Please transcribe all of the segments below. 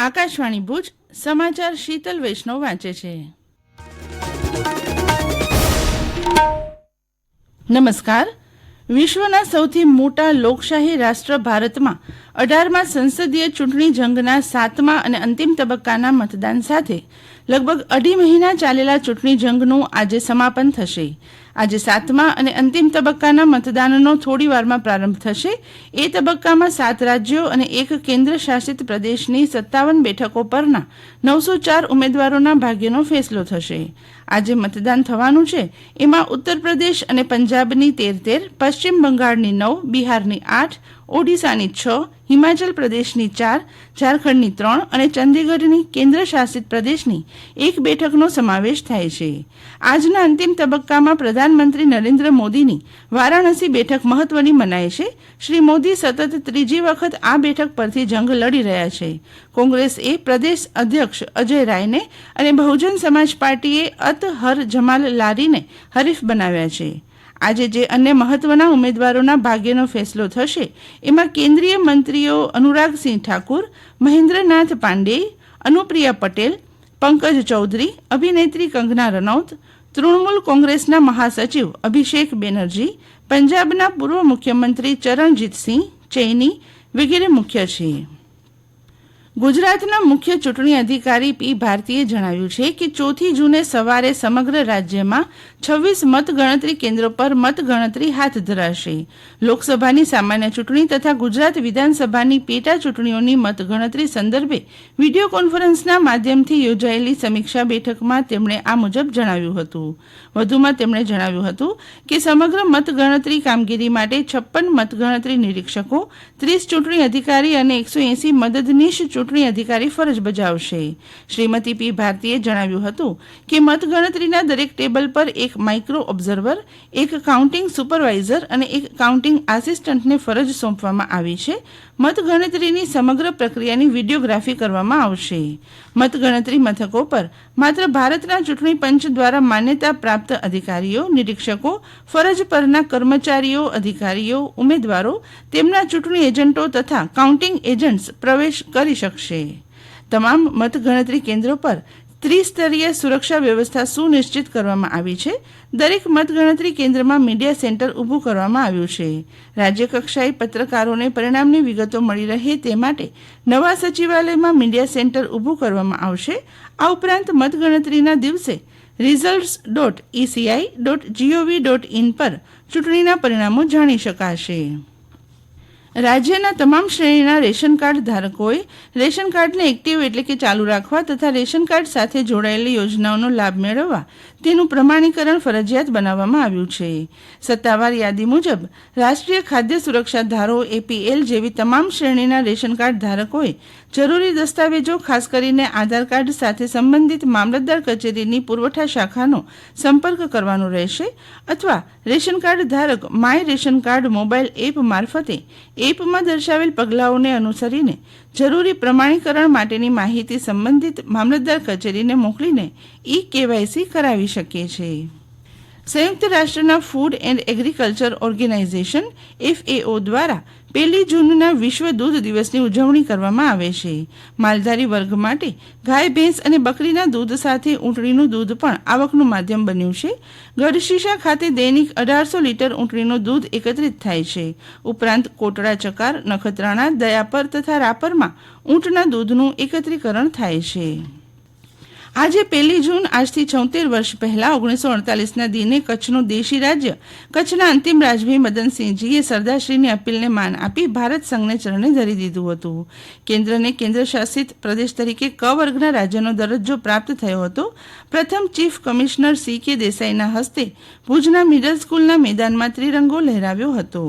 આકાશવાણી ભુજ, સમાચાર શીતલ વૈષ્ણવ વાંચે છે. નમસ્કાર. વિશ્વના સૌથી મોટા લોકશાહી રાષ્ટ્ર ભારતમાં અઢારમાં સંસદીય ચૂંટણી જંગના સાતમા અને અંતિમ તબક્કાના મતદાન સાથે લગભગ અઢી મહિના ચાલેલા ચૂંટણી જંગનું આજે સમાપન થશે. આજે સાતમા અને અંતિમ તબક્કાના મતદાનનો થોડી વારમાં પ્રારંભ થશે. એ તબક્કામાં સાત રાજ્યો અને એક કેન્દ્ર શાસિત પ્રદેશની સત્તાવન બેઠકો પરના નવસો ચાર ઉમેદવારોના ભાગ્યનો ફેસલો થશે. આજે મતદાન થવાનું છે. એમાં ઉત્તર પ્રદેશ અને પંજાબની તેર તેર, પશ્ચિમ બંગાળની નવ, બિહારની આઠ ઓડિશાની છ, હિમાચલ પ્રદેશની ચાર, ઝારખંડની ત્રણ અને ચંદીગઢની કેન્દ્ર શાસિત પ્રદેશની એક બેઠકનો સમાવેશ થાય છે. આજના અંતિમ તબક્કામાં પ્રધાનમંત્રી નરેન્દ્ર મોદીની વારાણસી બેઠક મહત્વની મનાય છે. શ્રી મોદી સતત ત્રીજી વખત આ બેઠક પરથી જંગ લડી રહ્યા છે. કોંગ્રેસ એ પ્રદેશ અધ્યક્ષ અજય રાયને અને બહુજન સમાજ પાર્ટીએ અત હર જમાલ લારીને હરીફ બનાવ્યા છે. આજે જે અન્ય મહત્વના ઉમેદવારોના ભાગ્યનો ફેસલો થશે, એમાં કેન્દ્રીય મંત્રીઓ અનુરાગસિંહ ઠાકુર, મહેન્દ્રનાથ પાંડે, અનુપ્રિયા પટેલ, પંકજ ચૌધરી, અભિનેત્રી કંગના રનૌત, તૃણમૂલ કોંગ્રેસના મહાસચિવ અભિષેક બેનર્જી, પંજાબના પૂર્વ મુખ્યમંત્રી ચરણજીતસિંહ ચૈની વગેરે મુખ્ય છે ગુજરાતના મુખ્ય ચૂંટણી અધિકારી પી ભારતીએ જણાવ્યું છે કે ચોથી જૂને સવારે સમગ્ર રાજ્યમાં છવ્વીસ મતગણતરી કેન્દ્રો પર મતગણતરી હાથ ધરાશે. લોકસભાની સામાન્ય ચૂંટણી તથા ગુજરાત વિધાનસભાની પેટા ચૂંટણીઓની મતગણતરી સંદર્ભે વીડિયો કોન્ફરન્સના માધ્યમથી યોજાયેલી સમીક્ષા બેઠકમાં તેમણે આ મુજબ જણાવ્યું હતું. વધુમાં તેમણે જણાવ્યું હતું કે સમગ્ર મતગણતરી કામગીરી માટે છપ્પન મતગણતરી નિરીક્ષકો, ત્રીસ ચૂંટણી અધિકારી અને એકસો એસી મદદનીશ ચૂંટણી અધિકારી ફરજ બજાવશે. શ્રીમતી પી. ભારતીએ જણાવ્યું હતું કે મતગણતરીના દરેક ટેબલ પર એક માઇક્રો ઓબ્ઝર્વર, એક કાઉન્ટિંગ સુપરવાઇઝર અને એક કાઉન્ટિંગ આસિસ્ટન્ટને ફરજ સોંપવામાં આવી છે. મતગણતરીની સમગ્ર પ્રક્રિયાની વિડીયોગ્રાફી કરવામાં આવશે. મતગણતરી મથકો પર માત્ર ભારતના ચૂંટણી પંચ દ્વારા માન્યતા પ્રાપ્ત અધિકારીઓ, નિરીક્ષકો, ફરજ પરના કર્મચારીઓ, અધિકારીઓ, ઉમેદવારો તેમના ચૂંટણી એજન્ટો તથા કાઉન્ટિંગ એજન્ટ્સ પ્રવેશ કરી શકશે તમામ મતગણતરી કેન્દ્રો પર ત્રિસ્તરીય સુરક્ષા વ્યવસ્થા સુનિશ્ચિત કરવામાં આવી છે. દરેક મતગણતરી કેન્દ્રમાં મીડિયા સેન્ટર ઊભું કરવામાં આવ્યું છે. રાજ્યકક્ષાએ પત્રકારોને પરિણામની વિગતો મળી રહે તે માટે નવા સચિવાલયમાં મીડિયા સેન્ટર ઊભું કરવામાં આવશે. આ ઉપરાંત મતગણતરીના દિવસે results dot ECI dot G O V dot in પર ચૂંટણીના પરિણામો જાણી શકાશે. રાજ્યના તમામ શ્રેણીના રેશન કાર્ડ ધારકોએ રેશન કાર્ડને એક્ટિવ એટલે કે ચાલુ રાખવા તથા રેશન કાર્ડ સાથે જોડાયેલી યોજનાઓનો લાભ મેળવવા તેનું પ્રમાણીકરણ ફરજિયાત બનાવવામાં આવ્યું છે. સત્તાવાર યાદી મુજબ, રાષ્ટ્રીય ખાદ્ય સુરક્ષા ધારો એપીએલ જેવી તમામ શ્રેણીના રેશન કાર્ડ ધારકોએ જરૂરી દસ્તાવેજો ખાસ કરીને આધાર કાર્ડ સાથે સંબંધિત મામલતદાર કચેરીની પુરવઠા શાખાનો સંપર્ક કરવાનો રહેશે અથવા રેશન કાર્ડ ધારક my ration card mobile app મારફતે એપમાં દર્શાવેલ પગલાઓને અનુસરીને જરૂરી પ્રમાણીકરણ માટેની માહિતી સંબંધિત મામલતદાર કચેરીને મોકલીને ઈ કેવાયસી કરાવી શકીએ છે સંયુક્ત રાષ્ટ્રના food and agriculture organisation FAO દ્વારા પહેલી જૂનના વિશ્વ દૂધ દિવસની ઉજવણી કરવામાં આવે છે. માલધારી વર્ગ માટે ગાય, ભેંસ અને બકરીના દૂધ સાથે ઊંટણીનું દૂધ પણ આવકનું માધ્યમ બન્યું છે. ગઢશીશા ખાતે દૈનિક અઢારસો લીટર ઊંટણીનું દૂધ એકત્રિત થાય છે. ઉપરાંત કોટડા ચકાર, નખત્રાણા, દયાપર તથા રાપરમાં ઊંટના દૂધનું એકત્રીકરણ થાય છે. આજે પહેલી જૂન, આજથી છોતેર વર્ષ પહેલા ઓગણીસો અડતાલીસના દિને કચ્છનું દેશી રાજ્ય, કચ્છના અંતિમ રાજવી મદનસિંહજીએ સરદારશ્રીની અપીલને માન આપી ભારત સંઘને ચરણે ધરી દીધું હતું. કેન્દ્રને કેન્દ્ર શાસિત પ્રદેશ તરીકે ક વર્ગના રાજ્યનો દરજ્જો પ્રાપ્ત થયો હતો. પ્રથમ ચીફ કમિશનર સી કે દેસાઈના હસ્તે ભુજના મિડલ સ્કૂલના મેદાનમાં ત્રિરંગો લહેરાવ્યો હતો.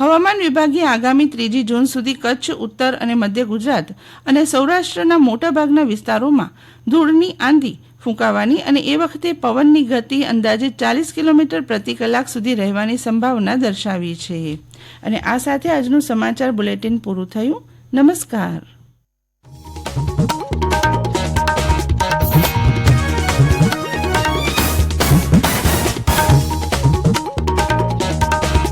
હવામાન વિભાગે આગામી ત્રીજી જૂન સુધી કચ્છ, ઉત્તર અને મધ્ય ગુજરાત અને સૌરાષ્ટ્રના મોટાભાગના વિસ્તારોમાં ધૂળની આંધી ફૂંકાવાની અને એ વખતે પવનની ગતિ અંદાજે ચાલીસ કિલોમીટર પ્રતિ કલાક સુધી રહેવાની સંભાવના દર્શાવી છે. અને આ સાથે આજનું સમાચાર બુલેટિન પૂરું થયું. નમસ્કાર.